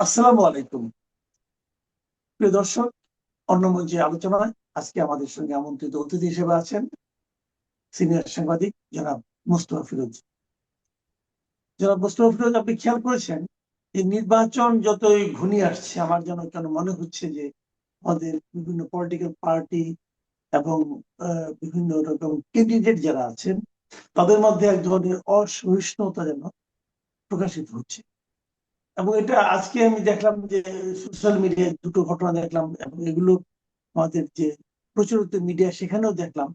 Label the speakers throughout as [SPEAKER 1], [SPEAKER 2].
[SPEAKER 1] আসসালামু আলাইকুম। প্রিয় দর্শক, অন্য মঞ্চে আলোচনায় আজকে আমাদের সঙ্গে আমন্ত্রিত অতিথি হিসেবে আছেন সিনিয়র সাংবাদিক জনাব মুস্তফা ফিরোজ। জনাব মুস্তফা ফিরোজ, আপনি খেয়াল করেছেন যে নির্বাচন যতই ঘনিয়ে আসছে, আমার যেন কেন মনে হচ্ছে যে আমাদের বিভিন্ন পলিটিক্যাল পার্টি এবং বিভিন্ন রকম ক্যান্ডিডেট যারা আছেন, তাদের মধ্যে এক ধরনের অসহিষ্ণুতা যেন প্রকাশিত হচ্ছে। এবং এটা আজকে আমি দেখলাম যে সোশ্যাল মিডিয়ায় দুটো ঘটনা দেখলাম এবং এগুলো আমাদের যে প্রচলিত মিডিয়া সেখানেও দেখলাম।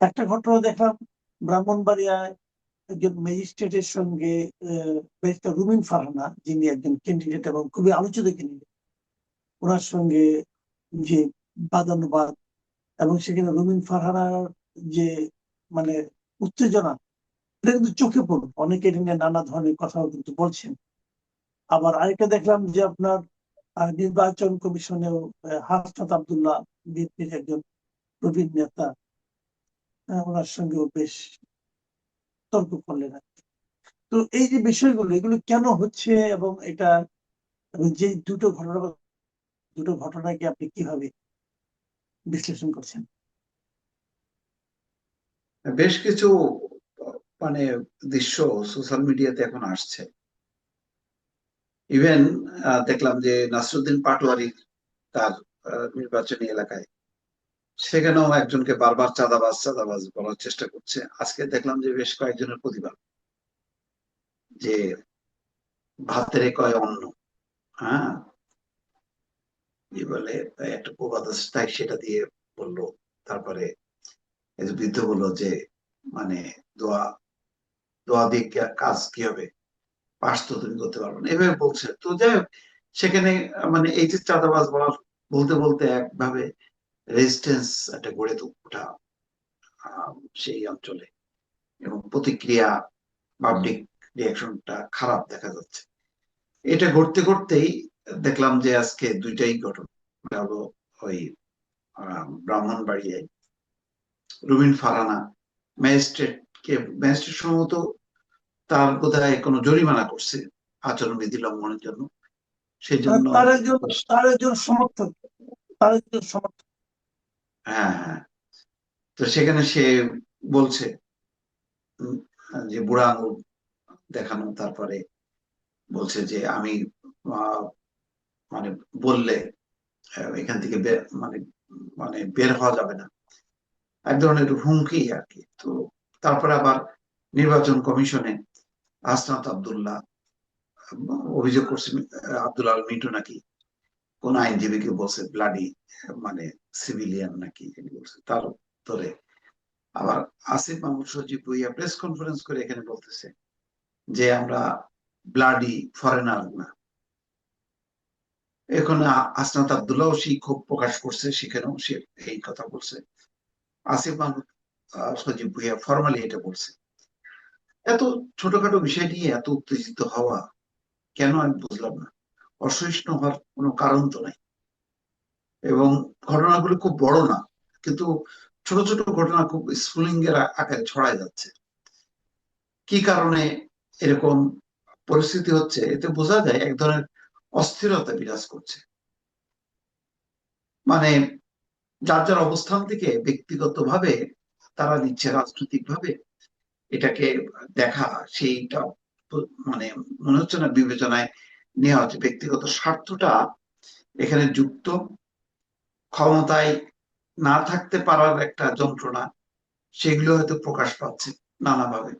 [SPEAKER 1] একটা ঘটনা দেখলাম, ব্রাহ্মণবাড়িয়ায় একজন ম্যাজিস্ট্রেটের সঙ্গে ব্যারিস্টার রুমিন ফারহানা, যিনি একজন ক্যান্ডিডেট এবং খুবই আলোচিত ক্যান্ডিডেট ওনার সঙ্গে যে বাদানুবাদ এবং সেখানে রুমিন ফারহানার যে মানে উত্তেজনা, এটা কিন্তু চোখে পড়ল। অনেকে এটা নিয়ে নানা ধরনের কথাও কিন্তু বলছেন। আবার আরেকটা দেখলাম যে আপনার নির্বাচন কমিশনেও হাসনাত আবদুল্লাহ বিএনপির একজন প্রবীণ নেতা ওনার সঙ্গেও বেশ তর্ক করলেন তো এই যে বিষয়গুলো, এগুলো কেন হচ্ছে এবং এটা যে দুটো ঘটনা, দুটো ঘটনাকে আপনি কীভাবে বিশ্লেষণ করছেন?
[SPEAKER 2] বেশ কিছু মানে দৃশ্য সোশ্যাল মিডিয়াতে এখন আসছে। ইভেন দেখলাম যে নাসরুদ্দিন পাটোয়ারি তার নির্বাচনী এলাকায়। সেখানেও একজনকে বারবার চাঁদাবাজ চাঁদাবাজ বলার চেষ্টা করছে। আজকে দেখলাম যে বেশ কয়েকজনের প্রতিবাদ। যে ভাতের কয় অন্ন হ্যাঁ? বলে একটা প্রবাদ আছে, তাই সেটা দিয়ে বলল। তারপরে বৃদ্ধ বলল যে মানে দোয়া দোয়া দিয়ে কাজ কি হবে? পাস তো তুমি করতে পারবে না। এভাবে বলছে। তো যাই হোক, সেখানে মানে এই যে চাঁদাবাজ বলার বলতে বলতে একভাবে রেজিস্ট্যান্স একটা গড়ে তো ওঠা সেই অঞ্চলে। এবং প্রতিক্রিয়া পাবলিক রিয়াকশনটা খারাপ দেখা যাচ্ছে। এটা ঘটতে ঘটতেই দেখলাম যে আজকে দুইটাই ঘটনা হলো ওই ব্রাহ্মণবাড়িয়ায় রুবিন ফারানা ম্যাজিস্ট্রেট কে ম্যাজিস্ট্রেট সম্ভবত তার বোধহয় কোনো জরিমানা করছে আচরণবিধি লঙ্ঘনের জন্য? সেই জন্য
[SPEAKER 1] তার একজন তার একজন সমর্থক তার একজন সমর্থক।
[SPEAKER 2] হ্যাঁ হ্যাঁ। তো সেখানে সে বলছে যে বুড়া আঙুল দেখানো তারপরে বলছে যে আমি মানে বললে এখান থেকে মানে মানে বের হওয়া যাবে না। এক ধরনের হুমকি আর কি। তো তারপরে আবার নির্বাচন কমিশনে আসনাত আব্দুল্লাহ অভিযোগ করছে, আব্দুল আল মিটু নাকি কোন আইনজীবীকে বলছে ব্লাডি মানে সিভিলিয়ান নাকি বলছে, তার ধরে আবার আসিফ মাহমুদ সজীব ভুইয়া প্রেস কনফারেন্স করে এখানে বলতেছে যে আমরা ব্লাডি ফরেনার না। এখন আসনাত আবদুল্লাহ সেই ক্ষোভ প্রকাশ করছে, সেখানেও সে এই কথা বলছে। আসিফ মাহমুদ সজীব ভুইয়া ফর্মালি এটা বলছে। এত ছোটখাটো বিষয় নিয়ে এত উত্তেজিত হওয়া কেন আমি বুঝলাম না। অসহিষ্ণু হওয়ার কোনো কারণ তো নাই। এবং ঘটনাগুলো খুব বড় না, কিন্তু ছোট ছোট ঘটনা খুব স্ফুলিঙ্গের আকারে ছড়ায় যাচ্ছে। কি কারণে এরকম পরিস্থিতি হচ্ছে, এতে বোঝা যায় এক ধরনের অস্থিরতা বিরাজ করছে। মানে যার যার অবস্থান থেকে ব্যক্তিগতভাবে তারা নিচ্ছে রাজনৈতিক ভাবে এটাকে দেখা সেইটা মানে মনে হচ্ছে না বিবেচনায় নেওয়া হচ্ছে ব্যক্তিগত স্বার্থটা এখানে যুক্ত। ক্ষমতায় না থাকতে পারার একটা যন্ত্রণা, সেগুলো হয়তো প্রকাশ পাচ্ছে নানাভাবে।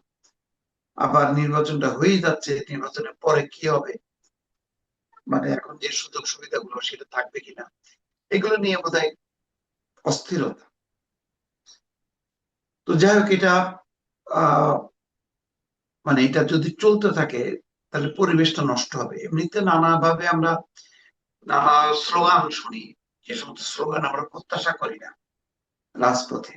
[SPEAKER 2] আবার নির্বাচনটা হয়েই যাচ্ছে, নির্বাচনের পরে কি হবে? মানে এখন যে সুযোগ সুবিধাগুলো সেটা থাকবে কিনা? এগুলো নিয়ে বোধহয় অস্থিরতা। তো যাই হোক, এটা মানে এটা যদি চলতে থাকে, তাহলে পরিবেশটা নষ্ট হবে। এমনিতে নানাভাবে আমরা নানা স্লোগান শুনি, যে সমস্ত স্লোগান আমরা প্রত্যাশা করি না রাজপথে।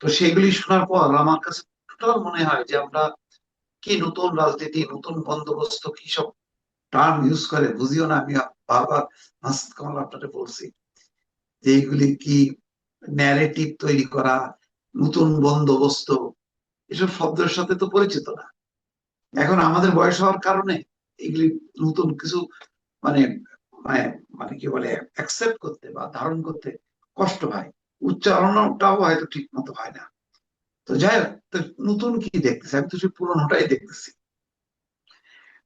[SPEAKER 2] তো সেগুলি শোনার পর আমার কাছে টোটাল মনে হয় যে আমরা কি নতুন রাজনীতি, নতুন বন্দোবস্ত, কি সব টার্ম ইউজ করে, বুঝিও না, আমি বারবার মাসুদ কামাল আপনাকে বলছি যে এইগুলি কি ন্যারেটিভ তৈরি করা নতুন বন্দোবস্ত, এসব শব্দের সাথে তো পরিচিত না। এখন আমাদের বয়স হওয়ার কারণে এগুলি নতুন কিছু মানে মানে মানে কি বলে অ্যাকসেপ্ট করতে বা ধারণ করতে কষ্ট হয়। উচ্চারণটাও হয়তো ঠিক মতো হয় না। তো যাই হোক নতুন কি দেখতেছি? আমি তো সেই পুরনোটাই দেখতেছি।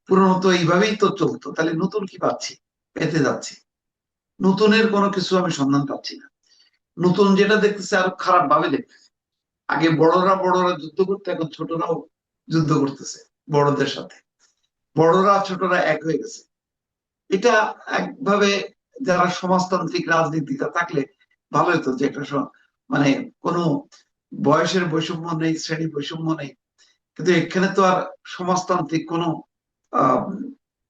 [SPEAKER 2] পুরনো তো এইভাবেই তো চলতো। তাহলে নতুন কি পাচ্ছি? পেতে যাচ্ছি। নতুনের কোনো কিছু আমি সন্ধান পাচ্ছি না। নতুন যেটা দেখতেছি, আরও খারাপ ভাবে দেখতেছি। আগে বড়রা বড়রা যুদ্ধ করতে, এখন ছোটরাও যুদ্ধ করতেছে বড়দের সাথে। বড়রা ছোটরা এক হয়ে গেছে। এটা একভাবে যারা সমাজতান্ত্রিক রাজনীতিটা থাকলে ভালো হতো যে একটা মানে কোনো বয়সের বৈষম্য নেই শ্রেণি বৈষম্য নেই। কিন্তু এখানে তো আর সমাজতান্ত্রিক কোনো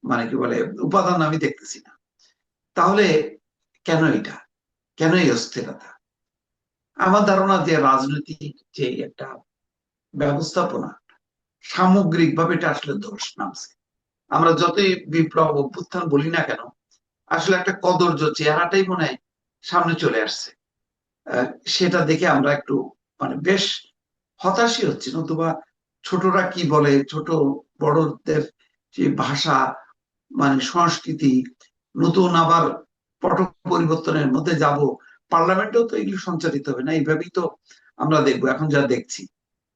[SPEAKER 2] মানে কি বলে, উপাদান আমি দেখতেছি না। তাহলে কেন এটা? কেন এই অস্থিরতা? আমার ধারণা যে রাজনৈতিক যে একটা ব্যবস্থাপনা, সামগ্রিকভাবে এটা আসলে দোষ নামছে। আমরা যতই বিপ্লব অভ্যুত্থান বলি না কেন, আসলে একটা কদর্য চেহারাটাই মনে হয় সামনে চলে আসছে। সেটা দেখে আমরা একটু মানে বেশ হতাশই হচ্ছি। নতুবা ছোটরা কি বলে, ছোট বড়দের যে ভাষা মানে সংস্কৃতি, নতুন আবার পট পরিবর্তনের মধ্যে যাব পার্লামেন্টেও তো এগুলো সঞ্চালিত হবে না, এইভাবেই তো আমরা দেখব, এখন যা দেখছি।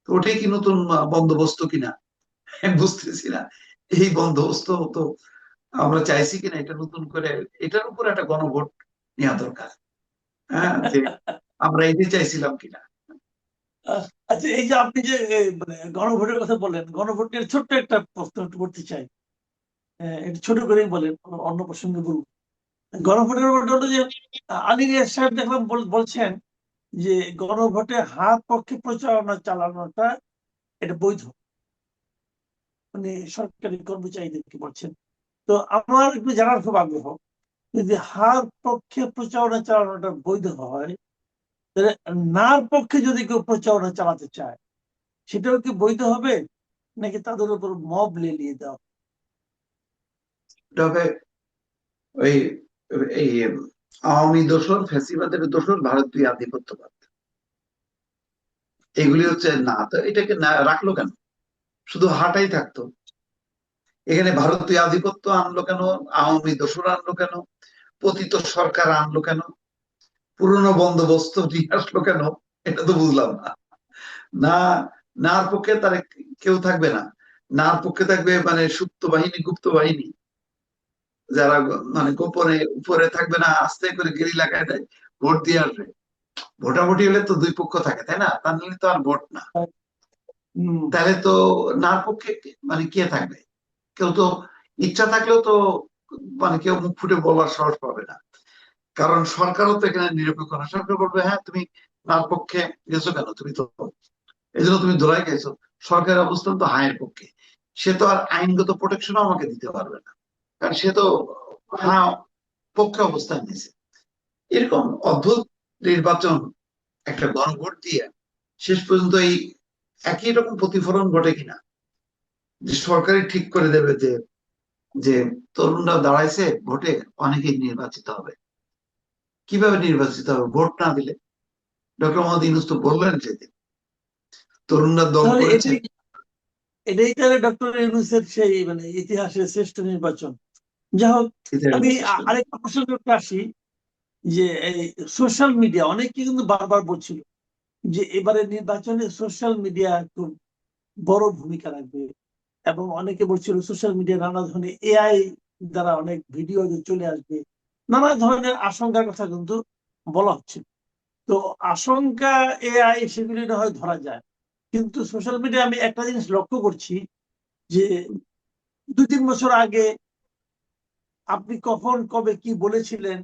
[SPEAKER 2] তো ওটাই কি নতুন বন্দোবস্ত কিনা? বুঝতেছি না। এই বন্দোবস্ত তো আমরা চাইছি কিনা, এটা নতুন করে, এটার উপর একটা গণভোট নেওয়া দরকার। হ্যাঁ আমরা এটাই চাইছিলাম কিনা।
[SPEAKER 1] আচ্ছা এই যে আপনি যে মানে গণভোটের কথা বলেন গণভোট নিয়ে ছোট্ট একটা প্রশ্ন করতে চাই। একটু ছোট করেই বলেন, অন্য প্রসঙ্গে বলুন গণভোটের আলী সাহেব দেখলাম বলছেন যে গণভোটে হাত পক্ষে প্রচারণা চালানোটা এটা বৈধ। মানে সরকারি কর্মচারীদেরকে বলছেন। তো আমার একটু জানার খুব আগ্রহ, যদি হার পক্ষে প্রচারণা চালানোটা বৈধ হয়, তাহলে নার পক্ষে যদি কেউ প্রচারণা চালাতে চায়, সেটাও কি বৈধ হবে? নাকি তাদের উপর মব লেলিয়ে দেওয়া
[SPEAKER 2] তবে ওই এই, আওয়ামী দোসর ফ্যাসিবাদের দোসর ভারতীয় আধিপত্যবাদ। এগুলি হচ্ছে, না, তো এটাকে না, রাখল কেন? শুধু হাটাই থাকতো। এখানে ভারতীয় আধিপত্য আনলো কেন? আওয়ামী দোসর আনলো কেন? পতিত সরকার আনলো কেন? পুরনো বন্দোবস্ত নিয়ে আসলো কেন? এটা তো বুঝলাম না। না নার পক্ষে তার কেউ থাকবে না। নার পক্ষে থাকবে মানে সুপ্ত বাহিনী, গুপ্ত বাহিনী। যারা মানে গোপনে উপরে থাকবে না আস্তে করে গেরি লাগায় দেয় ভোট দিয়ে আসবে। ভোটাভুটি হলে তো দুই পক্ষ থাকে তাই না? তার নিলে তো আর ভোট না। তাহলে তো নার পক্ষে মানে কে থাকবে? কেউ তো ইচ্ছা থাকলেও তো মানে কেউ মুখ ফুটে বলার সাহস পাবে না। কারণ সরকারও তো এখানে নিরপেক্ষ না। সরকার বলবে হ্যাঁ তুমি নার পক্ষে গেছো কেন? তুমি তো এই জন্য তুমি দোলাই গেছো। সরকারের অবস্থান তো হায়ের পক্ষে। সে তো আর আইনগত প্রোটেকশনও আমাকে দিতে পারবে না। কারণ সে তো হ্যাঁ পক্ষে অবস্থান নিয়েছে। এরকম অদ্ভুত নির্বাচন একটা গণভোট দিয়ে শেষ পর্যন্ত এই একই রকম প্রতিফলন ঘটে কিনা? যে সরকারই ঠিক করে দেবে যে যে তরুণরা দাঁড়াইছে ভোটে অনেকেই নির্বাচিত হবে। কীভাবে নির্বাচিত হবে? ভোট না দিলে? ডক্টর মোহাম্মদ ইউনুস তো বললেন সেদিন তরুণরা দল করেছে।
[SPEAKER 1] এটাই এটাই তাহলে ডক্টর ইউনুসের সেই মানে ইতিহাসের শ্রেষ্ঠ নির্বাচন। যা হোক আমি আরেকটা প্রসঙ্গে আসি যে এই সোশ্যাল মিডিয়া অনেকে কিন্তু বারবার বলছিল যে এবারে নির্বাচনে সোশ্যাল মিডিয়া খুব বড় ভূমিকা রাখবে। এবং অনেকে বলছিল সোশ্যাল মিডিয়া নানা ধরনের এআই দ্বারা অনেক ভিডিও চলে আসবে নানা ধরনের আশঙ্কার কথা কিন্তু বলা হচ্ছে। তো আশঙ্কা এআই সেগুলি না হয় ধরা যায়। কিন্তু সোশ্যাল মিডিয়া আমি একটা জিনিস লক্ষ্য করছি যে দুই তিন বছর আগে আপনি কখন কবে কি বলেছিলেন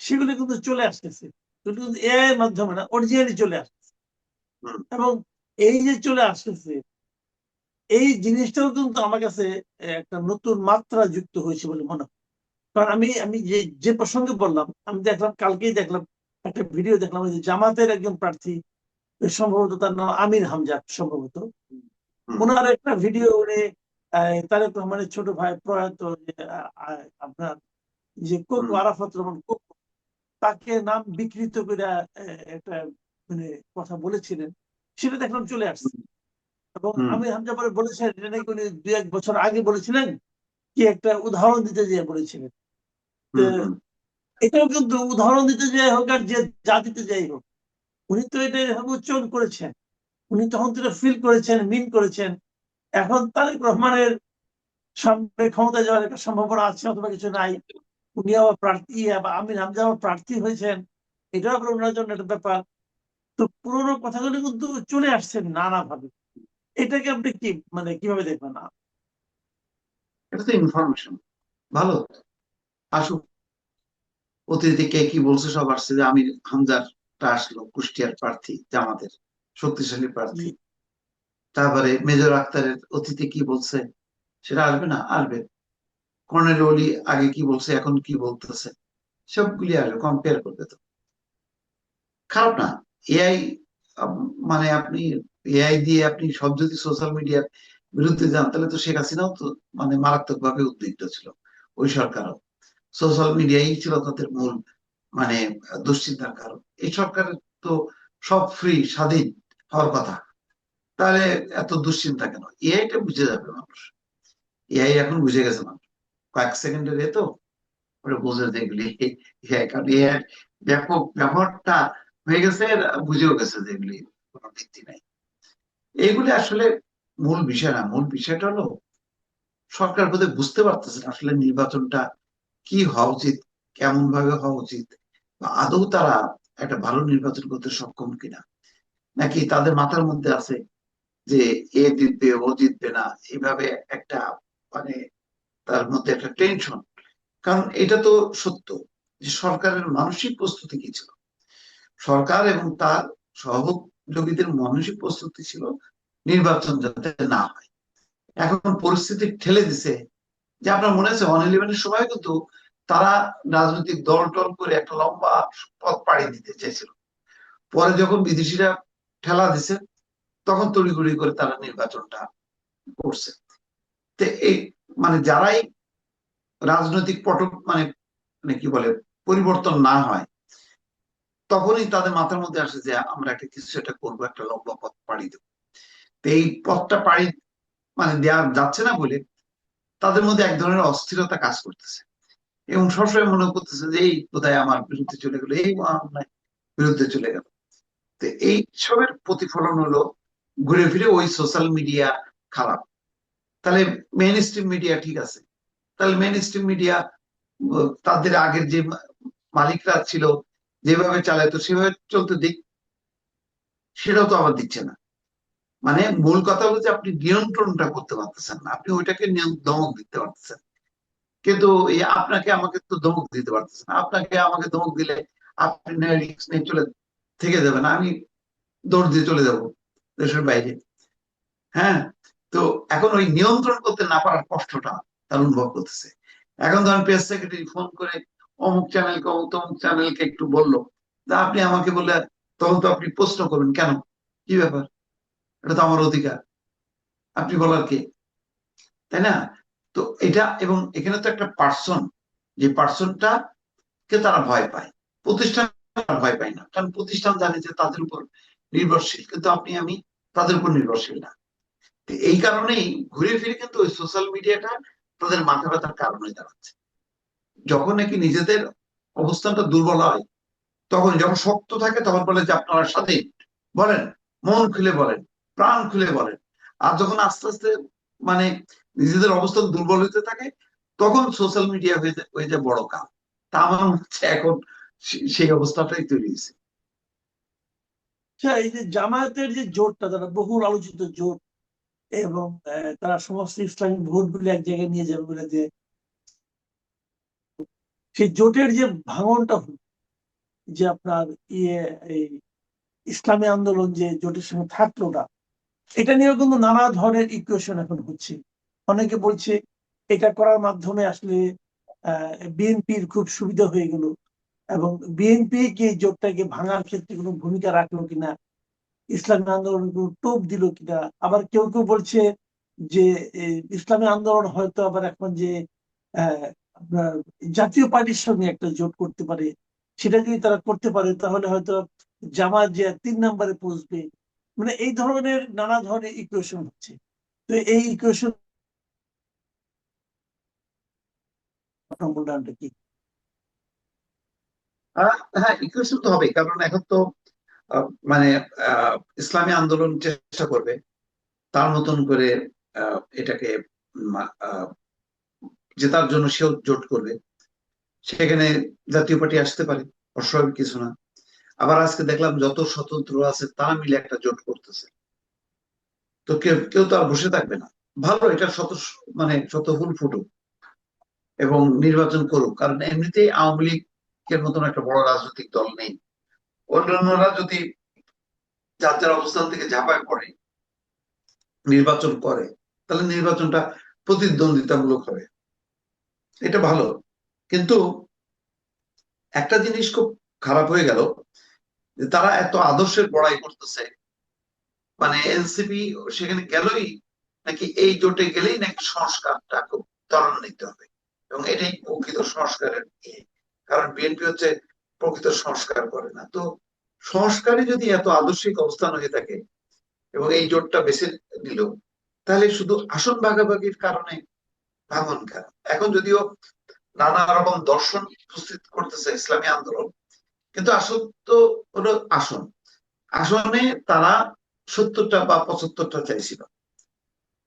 [SPEAKER 1] সেগুলো কিন্তু চলে আসতেছে। কিন্তু এআই এর মাধ্যমে না অরিজিনালি চলে আসতেছে। এবং এই যে চলে আসতেছে এই জিনিসটাও কিন্তু আমার কাছে একটা নতুন মাত্রা যুক্ত হয়েছে বলে মনে হয়। কারণ আমি আমি যে যে প্রসঙ্গে বললাম আমি দেখলাম কালকেই দেখলাম একটা ভিডিও দেখলাম যে জামাতের একজন প্রার্থী সম্ভবত তার নাম আমির হামজা সম্ভবত। ওনার একটা ভিডিও উনি তারেক রহমানের ছোট ভাই প্রয়াত আপনার যে কোকো। আরাফাত রহমান কোকো তাকে নাম বিকৃত করে একটা মানে কথা বলেছিলেন সেটা দেখলাম চলে আসছে। এবং আমি হামজা পরে বলেছেন এটা নাকি উনি দুই এক বছর আগে বলেছিলেন কি একটা উদাহরণ দিতে যেয়ে বলেছিলেন। এটাও কিন্তু উদাহরণ দিতে যাই হোক আর যে যা দিতে যাই হোক উনি তো এটা উচ্চারণ করেছেন। উনি তখন তো ফিল করেছেন মিন করেছেন। এখন তারেক রহমানের সামনে ক্ষমতা যাওয়ার একটা সম্ভাবনা আছে, অথবা কিছু নাই। উনি আবার প্রার্থী বা আমিন হামজা আবার প্রার্থী হয়েছেন। এটাও আবার ওনার জন্য একটা ব্যাপার। তো পুরোনো কথাগুলো কিন্তু চলে আসছে নানাভাবে। এটাকে আপনি কি মানে কীভাবে দেখবেন? না
[SPEAKER 2] এটা তো ইনফরমেশন ভালো। আসুক। অতীতে কে কি বলছে সব আসছে যে আমি হামজারটা আসলো, কুষ্টিয়ার প্রার্থী, জামাতের, শক্তিশালী প্রার্থী। তারপরে মেজর আক্তারের অতীতে কি বলছে সেটা আসবে না? আসবে। কর্নেল অলি আগে কি বলছে, এখন কি বলতেছে? সবগুলি আসবে কম্পেয়ার করবে তো। খারাপ না। এআই মানে আপনি এআই দিয়ে আপনি সব যদি সোশ্যাল মিডিয়ার বিরুদ্ধে যান, তাহলে তো শেখ হাসিনাও তো মানে মারাত্মক ভাবে উদ্বিগ্ন ছিল ওই সরকারও। সোশ্যাল মিডিয়াই ছিল তাদের মূল মানে দুশ্চিন্তার কারণ। এই সরকারের তো সব ফ্রি স্বাধীন হওয়ার কথা। তাহলে এত দুশ্চিন্তা কেন? এআইটা বুঝে যাবে মানুষ। এআই এখন বুঝে গেছে মানুষ। কয়েক সেকেন্ডের এ ওটা বুঝে দেখলি এআই কারণ এআই ব্যাপক ব্যবহারটা হয়ে গেছে বুঝেও গেছে এগুলি কোনো ভিত্তি নাই। এইগুলি আসলে মূল বিষয় না। মূল বিষয়টা হলো, সরকার বোধহয় বুঝতে পারতেছে আসলে নির্বাচনটা কি হওয়া উচিত, কেমন ভাবে হওয়া উচিত, বা আদৌ তারা একটা ভালো নির্বাচন করতে সক্ষম কিনা। নাকি তাদের মাথার মধ্যে আছে যে এ জিতবে ও জিতবে না, এইভাবে একটা মানে তার মধ্যে একটা টেনশন কারণ এটা তো সত্য যে সরকারের মানসিক প্রস্তুতি কি ছিল? সরকার এবং তার সহযোগীদের মানসিক প্রস্তুতি ছিল নির্বাচন যাতে না হয়। এখন পরিস্থিতি ঠেলে দিছে যে আপনার মনে আছে ওয়ান ইলেভেনের সময় কিন্তু তারা রাজনৈতিক দল টল করে একটা লম্বা পথ পাড়ি দিতে চেয়েছিল। পরে যখন বিদেশিরা ঠেলা দিছে তখন তড়িঘড়ি করে তারা নির্বাচনটা করছে। এই মানে যারাই রাজনৈতিক পটক মানে মানে কি বলে, পরিবর্তন না হয়, তখনই তাদের মাথার মধ্যে আসে যে আমরা একটা কিছু একটা করব, একটা লম্বা পথ পাড়ি দেবো। তো এই পথটা পাড়ি মানে দেওয়া যাচ্ছে না বলে তাদের মধ্যে এক ধরনের অস্থিরতা কাজ করতেছে। এবং সবসময় মনে করতেছে যে এই কোথায় আমার বিরুদ্ধে চলে গেলো, এই বিরুদ্ধে চলে গেল। তো এই সবের প্রতিফলন হলো ঘুরে ফিরে ওই সোশ্যাল মিডিয়া খারাপ। তাহলে মেন স্ট্রিম মিডিয়া ঠিক আছে। তাহলে মেইন স্ট্রিম মিডিয়া তাদের আগের যে মালিকরা ছিল, যেভাবে চালাইতো সেভাবে চলতে দিক। সেটাও তো আবার দিচ্ছে না। মানে মূল কথা হলো যে আপনি নিয়ন্ত্রণটা করতে পারতেছেন না। আপনি ওইটাকে দমক দিতে পারতেছেন। কিন্তু আপনাকে আমাকে তো ধমক দিতে পারতেছেন আপনাকে আমাকে ধমক দিলে আপনি নিয়ে চলে, থেকে যাবেন আমি দৌড় দিয়ে চলে যাব। দেশের বাইরে। হ্যাঁ? তো এখন ওই নিয়ন্ত্রণ করতে না পারার কষ্টটা তার অনুভব করতেছে। এখন ধরেন প্রেস সেক্রেটারি ফোন করে অমুক চ্যানেলকে অমুক তমুক চ্যানেলকে একটু বলল, তা আপনি আমাকে বললে, তখন তো আপনি প্রশ্ন করবেন, কেন? কি ব্যাপার? এটা তো আমার অধিকার। আপনি বলার কে? তাই না? তো এটা এবং এখানে তো একটা পার্সন যে পার্সনটা কে তারা ভয় পায়। প্রতিষ্ঠান ভয় পায় না। কারণ প্রতিষ্ঠান জানে যে তাদের উপর নির্ভরশীল। কিন্তু আপনি, আমি তাদের উপর নির্ভরশীল না। এই কারণেই ঘুরে ফিরে কিন্তু ওই সোশ্যাল মিডিয়াটা তাদের মাথা ব্যথার কারণ হয়ে দাঁড়াচ্ছে। যখন নাকি নিজেদের অবস্থানটা দুর্বল হয়, তখন যখন শক্ত থাকে, তখন বলে যে আপনারা স্বাধীন, বলেন, মন খুলে বলেন, প্রাণ খুলে বলেন। আর যখন আস্তে আস্তে মানে নিজেদের অবস্থান দুর্বল হতে থাকে, তখন সোশ্যাল মিডিয়া হয়ে যায় বড় কাজ তা আমার হচ্ছে এখন সেই অবস্থাটাই তৈরি হয়েছে।
[SPEAKER 1] এই যে জামায়াতের যে জোটটা তারা বহুল আলোচিত জোট, এবং তারা সমস্ত ইসলামিক ভোটগুলি এক জায়গায় নিয়ে যাবে বলে যে, সেই জোটের যে ভাঙনটা হল, যে আপনার ইয়ে এই ইসলামী আন্দোলন যে জোটের সঙ্গে থাকল না, এটা নিয়েও কিন্তু নানা ধরনের ইকুয়েশন এখন হচ্ছে। অনেকে বলছে, এটা করার মাধ্যমে আসলে আহ বিএনপির খুব সুবিধা হয়ে গেল। এবং বিএনপি কি জোটটাকে ভাঙার ক্ষেত্রে কোনো ভূমিকা রাখল কিনা, ইসলামী আন্দোলন কোনো টোপ দিল কিনা, আবার কেউ কেউ বলছে যে ইসলামী আন্দোলন হয়তো আবার এখন যে আপনার জাতীয় পার্টির সঙ্গে একটা জোট করতে পারে, সেটা যদি তারা করতে পারে তাহলে হয়তো জামাত যে তিন নম্বরে পৌঁছবে মানে এই ধরনের নানা ধরনের ইকুয়েশন হচ্ছে। তো এই ইকুয়েশন মূল্যায়নটা কি?
[SPEAKER 2] হ্যাঁ ইকুয়েশন তো হবে, কারণ এখন তো মানে ইসলামী আন্দোলন চেষ্টা করবে, তার মতন করে এটাকে জেতার জন্য সেও জোট করবে, সেখানে জাতীয় পার্টি আসতে পারে, অস্বাভাবিক কিছু না। আবার আজকে দেখলাম যত স্বতন্ত্র আছে, তারা মিলে একটা জোট করতেছে। তো কেউ কেউ তো আর বসে থাকবে না। ভালো, এটা শত মানে শত ফুল ফুটুক এবং নির্বাচন করুক, কারণ এমনিতেই আওয়ামী লীগের মতন একটা বড় রাজনৈতিক দল নেই। অন্যান্যরা যদি যার যার অবস্থান থেকে ঝাঁপায় পড়ে, নির্বাচন করে, তাহলে নির্বাচনটা প্রতিদ্বন্দ্বিতামূলক হবে। এটা ভালো। কিন্তু একটা জিনিস খুব খারাপ হয়ে গেল, যে তারা এত আদর্শের বড়াই করতেছে। মানে এনসিপি সেখানে গেলই নাকি এই জোটে গেলেই নাকি সংস্কারটা খুব ত্বরান্বিত হবে। এবং এটাই প্রকৃত সংস্কারের ইয়ে। কারণ বিএনপি হচ্ছে প্রকৃত সংস্কার করে না। তো সংস্কারে যদি এত আদর্শিক অবস্থান হয়ে থাকে এবং এই জোটটা বেছে নিল, তাহলে শুধু আসন ভাগাভাগির কারণে ভাঙন কেন? এখন যদিও নানা রকম দর্শন উপস্থিত করতেছে ইসলামী আন্দোলন, কিন্তু আসল তো হলো আসন। আসনে তারা সত্তরটা বা পঁচাত্তরটা চাইছিল।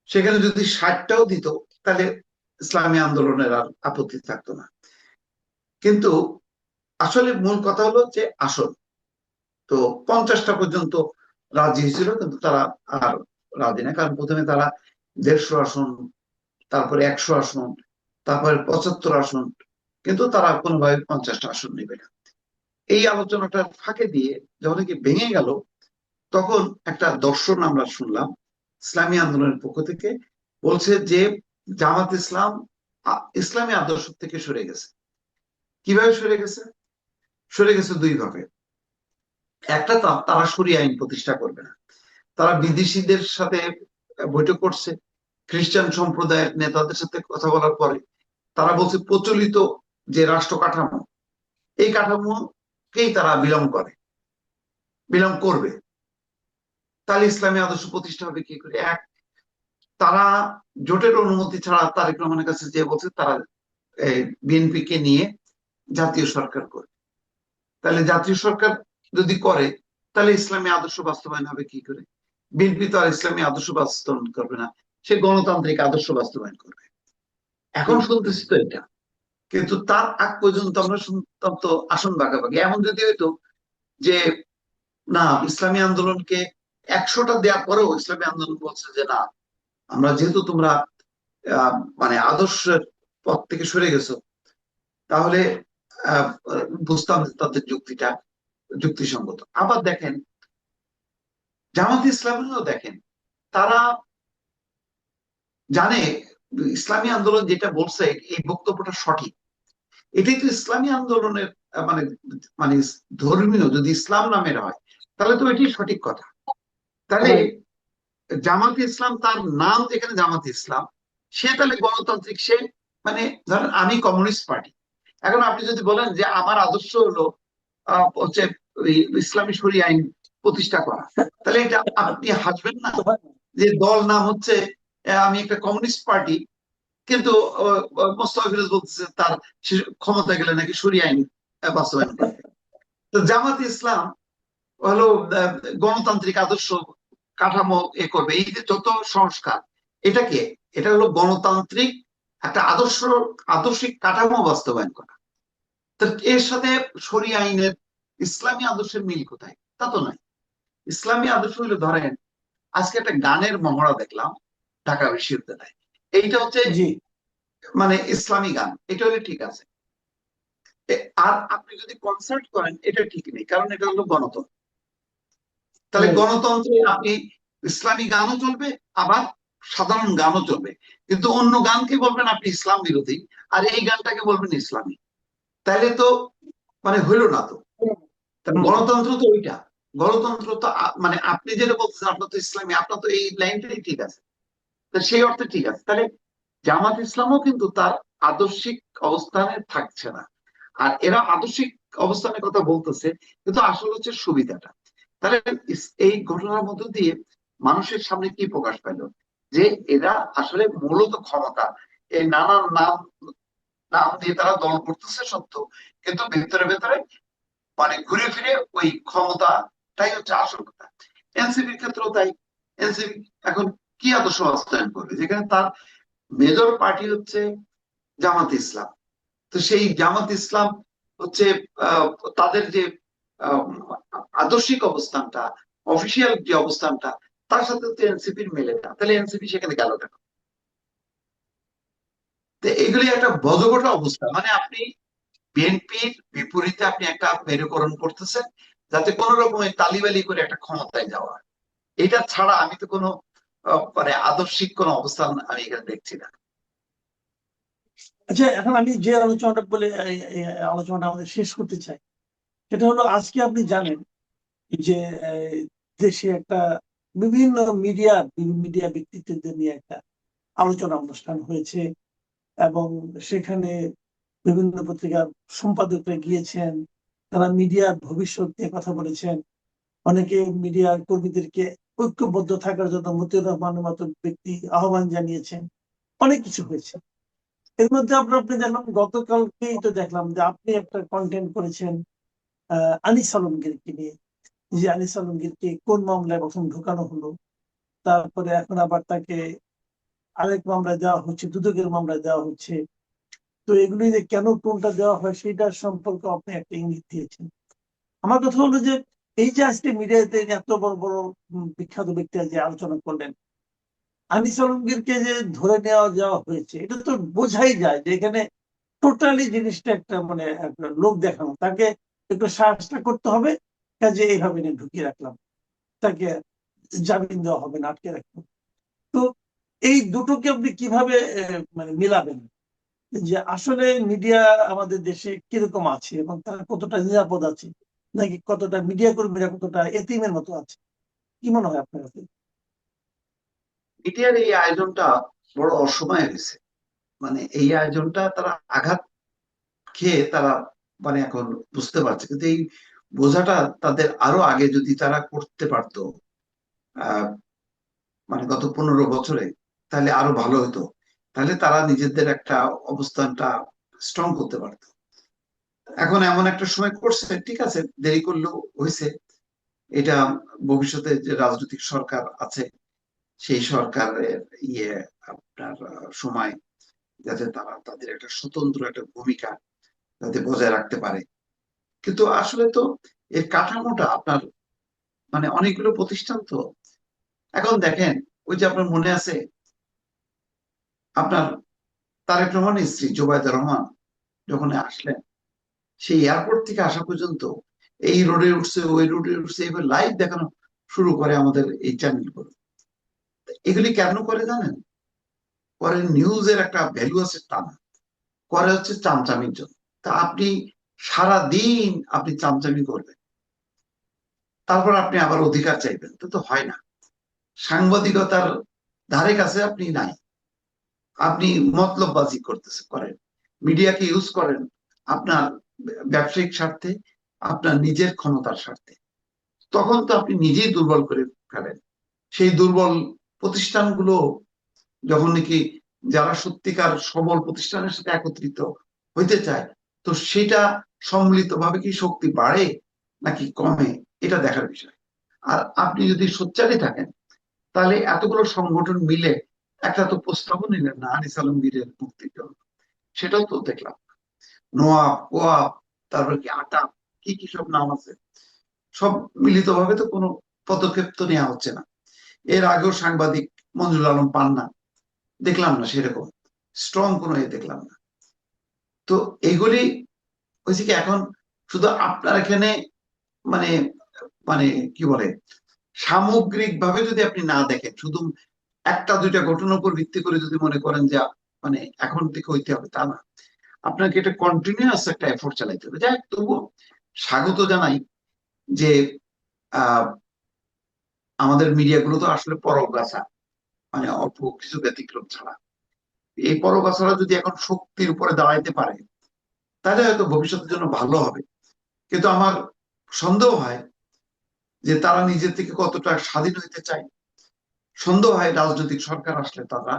[SPEAKER 2] সেখানে যদি ষাটটাও দিত, তাহলে ইসলামী আন্দোলনের আর আপত্তি থাকতো না। কিন্তু আসলে মূল কথা হলো যে আসন তো পঞ্চাশটা পর্যন্ত রাজি হয়েছিল, কিন্তু তারা আর রাজি না। কারণ প্রথমে তারা দেড়শো আসন, তারপরে একশো আসন, তারপরে পঁচাত্তর আসন, কিন্তু তারা কোনোভাবে পঞ্চাশটা আসন নেবে না। এই আলোচনাটার ফাঁকে দিয়ে যখন কি ভেঙে গেল, তখন একটা দর্শন আমরা শুনলাম, ইসলামী আন্দোলনের পক্ষ থেকে, বলছে যে জামাত ইসলাম ইসলামী আদর্শ থেকে সরে গেছে। কীভাবে সরে গেছে? সরে গেছে দুই ভাবে। একটা তারা সরি আইন প্রতিষ্ঠা করবে না। তারা বিদেশিদের সাথে বৈঠক করছে, খ্রিস্টান সম্প্রদায়ের নেতাদের সাথে কথা বলার পরে তারা বলছে, প্রচলিত যে রাষ্ট্র কাঠামো, এই কাঠামোকেই তারা বিলং করে, বিলং করবে। তাহলে ইসলামী আদর্শ প্রতিষ্ঠা হবে কি করে? এক, তারা জোটের অনুমতি ছাড়া তারেক রহমানের কাছে যে বলছে, তারা বিএনপি কে নিয়ে জাতীয় সরকার করবে তাহলে জাতীয় সরকার যদি করে, তাহলে ইসলামী আদর্শ বাস্তবায়ন হবে কি করে? বিএনপি তো আর ইসলামী আদর্শ বাস্তবায়ন করবে না, সে গণতান্ত্রিক আদর্শ বাস্তবায়ন করবে। এখন শুনতেছি তো এটা, কিন্তু তার আগ পর্যন্ত আমরা শুনতাম তো আসন ভাগাভাগি। এমন যদি হইতো যে, না, ইসলামী আন্দোলনকে একশোটা দেওয়ার পরেও ইসলামী আন্দোলন বলছে যে না, আমরা যেহেতু তোমরা মানে আদর্শের পথ থেকে সরে গেছো, তাহলে বুঝতাম তাদের যুক্তিটা যুক্তিসঙ্গত। আবার দেখেন জামাত ইসলামেও দেখেন তারা জানে ইসলামী আন্দোলন যেটা বলছে এই বক্তব্যটা সঠিক। এটাই তো ইসলামী আন্দোলনের মানে মানে ধর্মীয় যদি ইসলাম নামের হয় তাহলে তো এটাই সঠিক কথা। তাহলে জামাত ইসলাম তার নাম যেখানে জামাত ইসলাম সে তাহলে গণতান্ত্রিক সে মানে ধরেন আমি কমিউনিস্ট পার্টি। এখন আপনি যদি বলেন যে আমার আদর্শ হলো হচ্ছে ইসলামী শরী আইন প্রতিষ্ঠা করা, তাহলে এটা আপনি হাসবেন না? যে দল নাম হচ্ছে আমি একটা কমিউনিস্ট পার্টি, কিন্তু বলতেছে তার ক্ষমতা গেলে নাকি শরী আইন বাস্তবায়ন করবে তো জামাত ইসলাম হলো গণতান্ত্রিক আদর্শ কাঠামো এ করবে। এই যে যত সংস্কার এটা কি এটা হলো গণতান্ত্রিক একটা আদর্শ আদর্শিক কাঠামো বাস্তবায়ন করা। তো এর সাথে শরী আইনের ইসলামী আদর্শের মিল কোথায়? তা তো নয়। ইসলামী আদর্শ হলো ধরেন আজকে একটা গানের মহড়া দেখলাম ঢাকা বিশ্ববিদ্যালয়ে। এইটা হচ্ছে
[SPEAKER 1] জি।
[SPEAKER 2] মানে ইসলামী গান এটা হলে ঠিক আছে। আর আপনি যদি কনসার্ট করেন এটা ঠিক নেই কারণ এটা হলো গণতন্ত্র। তাহলে
[SPEAKER 1] Right.
[SPEAKER 2] গণতন্ত্রে আপনি ইসলামী গানও চলবে আবার সাধারণ গানও চলবে। কিন্তু অন্য গানকে বলবেন আপনি ইসলাম বিরোধী? আর এই গানটাকে বলবেন ইসলামী। তাহলে তো মানে হইল না তো। গণতন্ত্র তো ওইটা। গণতন্ত্র তো মানে আপনি যেটা বলতেছেন আপনার তো ইসলামী আপনার তো এই লাইনটাই ঠিক আছে। তো সেই অর্থে ঠিক আছে। তাহলে জামাত ইসলামও কিন্তু তার আদর্শিক অবস্থানে থাকছে না। আর এরা আদর্শিক অবস্থানের কথা বলতেছে কিন্তু আসলে হচ্ছে সুবিধাটা। তাহলে এই ঘটনার মধ্য দিয়ে মানুষের সামনে কি প্রকাশ পেল যে এরা আসলে মূলত ক্ষমতা। এই নানান নাম নাম দিয়ে তারা দল করতেছে সত্য। কিন্তু ভেতরে ভেতরে মানে ঘুরে ফিরে ওই ক্ষমতাটাই হচ্ছে আসল কথা। এনসিপির ক্ষেত্রেও তাই। এনসিপি এখন কি আদর্শ বাস্তবায়ন করবে? যেখানে তার মেজর পার্টি হচ্ছে জামাত ইসলাম। তো সেই জামাত ইসলাম হচ্ছে তাদের যে আদর্শিক অবস্থানটা, অফিসিয়াল যে অবস্থানটা তার সাথে তো এনসিপির মেলে না তাহলে এনসিপি সেখানে গেল কেন? এগুলি একটা বদগোটা অবস্থা। মানে আপনি বিএনপির বিপরীতে আপনি একটা মেরুকরণ করতেছেন যাতে কোন রকমের তালিবালি করে একটা ক্ষমতায় যাওয়া। এটা ছাড়া আমি তো কোনো মানে আদর্শিক কোনো অবস্থান আমি এখানে দেখছি না।
[SPEAKER 1] আচ্ছা এখন আমি যে আলোচনাটা বলে আলোচনাটা আমাদের শেষ করতে চাই, সেটা হলো আজকে আপনি জানেন যে দেশে একটা বিভিন্ন মিডিয়া মিডিয়া ব্যক্তিত্বদের নিয়ে একটা আলোচনা অনুষ্ঠান হয়েছে এবং সেখানে বিভিন্ন পত্রিকার সম্পাদকরা গিয়েছেন তারা মিডিয়ার ভবিষ্যৎ নিয়ে কথা বলেছেন। অনেকে মিডিয়ার কর্মীদেরকে ঐক্যবদ্ধ থাকার জন্য মতিউর রহমানের মতো ব্যক্তি আহ্বান জানিয়েছেন। অনেক কিছু হয়েছে। এর মধ্যে আমরা আপনি দেখলাম গতকালকেই তো দেখলাম যে আপনি একটা কন্টেন্ট করেছেন আহ, আনিস আলমগীরকে নিয়ে। যে আনিস আলমগীরকে কোন মামলায় প্রথম ঢোকানো হলো। তারপরে এখন আবার তাকে আরেক মামলায় দেওয়া হচ্ছে, দুদকের মামলায় দেওয়া হচ্ছে। তো এগুলি যে কেন কোনটা দেওয়া হয় সেটার সম্পর্কে আপনি একটা ইঙ্গিত দিয়েছেন। আমার কথা হলো যে এই যে আজকে মিডিয়াতে এত বড় বড় বিখ্যাত ব্যক্তিরা যে আলোচনা করলেন আনিস আলমগীরকে যে ধরে নেওয়া যাওয়া হয়েছে, এটা তো বোঝাই যায় যে এখানে টোটালি জিনিসটা একটা মানে লোক দেখানো, তাকে একটু সাহসটা করতে হবে। কাজে এইভাবে ঢুকিয়ে রাখলাম, তাকে জামিন দেওয়া হবে না, আটকে রাখলাম তো এই দুটোকে আপনি কীভাবে মানে মিলাবেন? যে আসলে মিডিয়া আমাদের দেশে কীরকম আছে এবং তারা কতটা নিরাপদ আছে, নাকি কতটা মিডিয়া কর্মীরা কতটা এতিমের মতো আছে? কি মনে হয় আপনার কাছে?
[SPEAKER 2] মিডিয়ার এই আয়োজনটা বড় অসময়ে হয়েছে। মানে এই আয়োজনটা তারা আঘাত খেয়ে তারা মানে এখন বুঝতে পারছে। কিন্তু এই বোঝাটা তাদের আরও আগে যদি তারা করতে পারতো মানে গত পনেরো বছরে, তাহলে আরও ভালো হতো। তাহলে তারা নিজেদের একটা অবস্থানটা স্ট্রং করতে পারতো। এখন এমন একটা সময় করছে, ঠিক আছে, দেরি করলেও হয়েছে এটা ভবিষ্যতে যে রাজনৈতিক সরকার আছে, সেই সরকারের ইয়ে আপনার সময় যাতে তারা তাদের একটা স্বতন্ত্র একটা ভূমিকা যাতে বজায় রাখতে পারে। কিন্তু আসলে তো এর কাঠামোটা আপনার মানে অনেকগুলো প্রতিষ্ঠান তো। এখন দেখেন, ওই যে আপনার মনে আছে, আপনার তারেক রহমানের স্ত্রী জোবায়দা রহমান, যখন আসলেন, সেই এয়ারপোর্ট থেকে আসা পর্যন্ত এই রোডে উঠছে, ওই রোডে উঠছে, এবার লাইভ দেখানো শুরু করে আমাদের এই চ্যানেলগুলো এগুলি কেন করে জানেন? করে নিউজের একটা ভ্যালু আছে টানা। করে হচ্ছে চামচামির জন্য। তা আপনি সারা দিন আপনি চামচামি করবেন। তারপর আপনি আবার অধিকার চাইবেন। তো তো হয় না। সাংবাদিকতার ধারে কাছে আপনি নাই। আপনি মতলববাজি করতেছে করেন। মিডিয়াকে ইউজ করেন আপনার ব্যবসায়িক স্বার্থে, আপনার নিজের ক্ষমতার স্বার্থে। তখন তো আপনি নিজেই দুর্বল করে ফেলেন। সেই দুর্বল প্রতিষ্ঠানগুলো যখন নাকি যারা সত্যিকার সবল প্রতিষ্ঠানের সাথে একত্রিত হইতে চায় তো সেটা সম্মিলিত ভাবে কি শক্তি বাড়ে নাকি কমে? এটা দেখার বিষয়। আর আপনি যদি সোচ্চারে থাকেন, তাহলে এতগুলো সংগঠন মিলে একটা তো প্রস্তাবও নিলেন না আনিস আলমগীরের মুক্তির জন্য। সেটাও তো দেখলাম। নোয়া কোয়া তারপর কি আটা কি কি সব নাম আছে? সব মিলিতভাবে তো কোনো পদক্ষেপ তো নেওয়া হচ্ছে না। এর আগেও সাংবাদিক মঞ্জুর আলম পান্না, দেখলাম না সেরকম। স্ট্রং কোনো এ দেখলাম না। তো এইগুলি হয়েছে কি এখন শুধু আপনার এখানে মানে মানে কি বলে সামগ্রিক ভাবে যদি আপনি না দেখেন, শুধু একটা, দুইটা ঘটনার উপর ভিত্তি করে যদি মনে করেন যে মানে এখন থেকে হইতে হবে তা না। আপনাকে এটা কন্টিনিউয়াস একটা এফোর্ট চালাইতে হবে। যাই তবুও স্বাগত জানাই যে আমাদের মিডিয়াগুলো তো আসলে পরগাছা মানে অল্প কিছু ব্যতিক্রম ছাড়া। এই পরগাছারা যদি এখন শক্তির উপরে দাঁড়াইতে পারে, তাহলে হয়তো ভবিষ্যতের জন্য ভালো হবে। কিন্তু আমার সন্দেহ হয় যে তারা নিজের থেকে কতটা স্বাধীন হইতে চায়। সন্দেহ হয় রাজনৈতিক সরকার আসলে তারা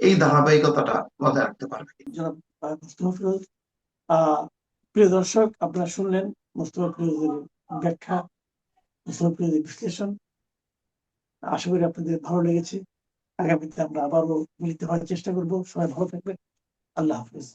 [SPEAKER 2] এই ধারাবাহিকতাটা বজায় রাখতে পারবে
[SPEAKER 1] প্রিয় দর্শক, আপনারা শুনলেন মুস্তফা ফিরোজের ব্যাখ্যা, মুস্তফা ফিরোজের বিশ্লেষণ। আশা করি আপনাদের ভালো লেগেছে। আগামীতে আমরা আবারও মিলিত হওয়ার চেষ্টা করব। সবাই ভালো থাকবেন। আল্লাহ হাফিজ।